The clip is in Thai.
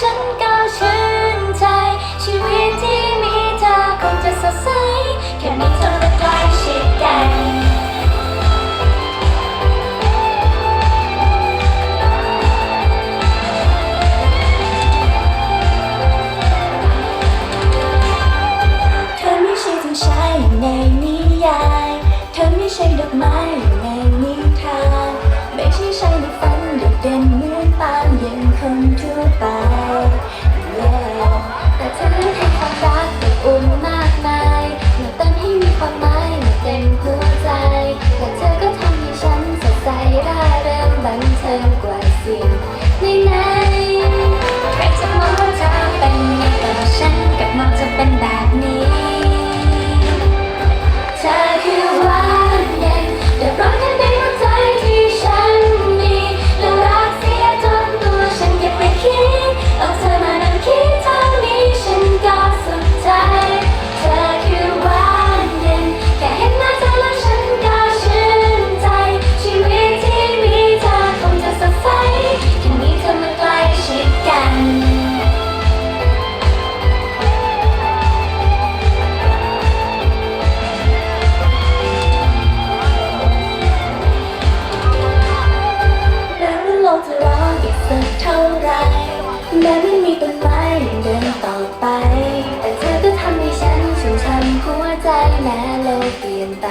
Xuân แม้ไม่มีต้นไม้เดินต่อไป แต่เธอก็ทำให้ฉันชุ่มช้ำหัวใจแม้โลกเปลี่ยนไป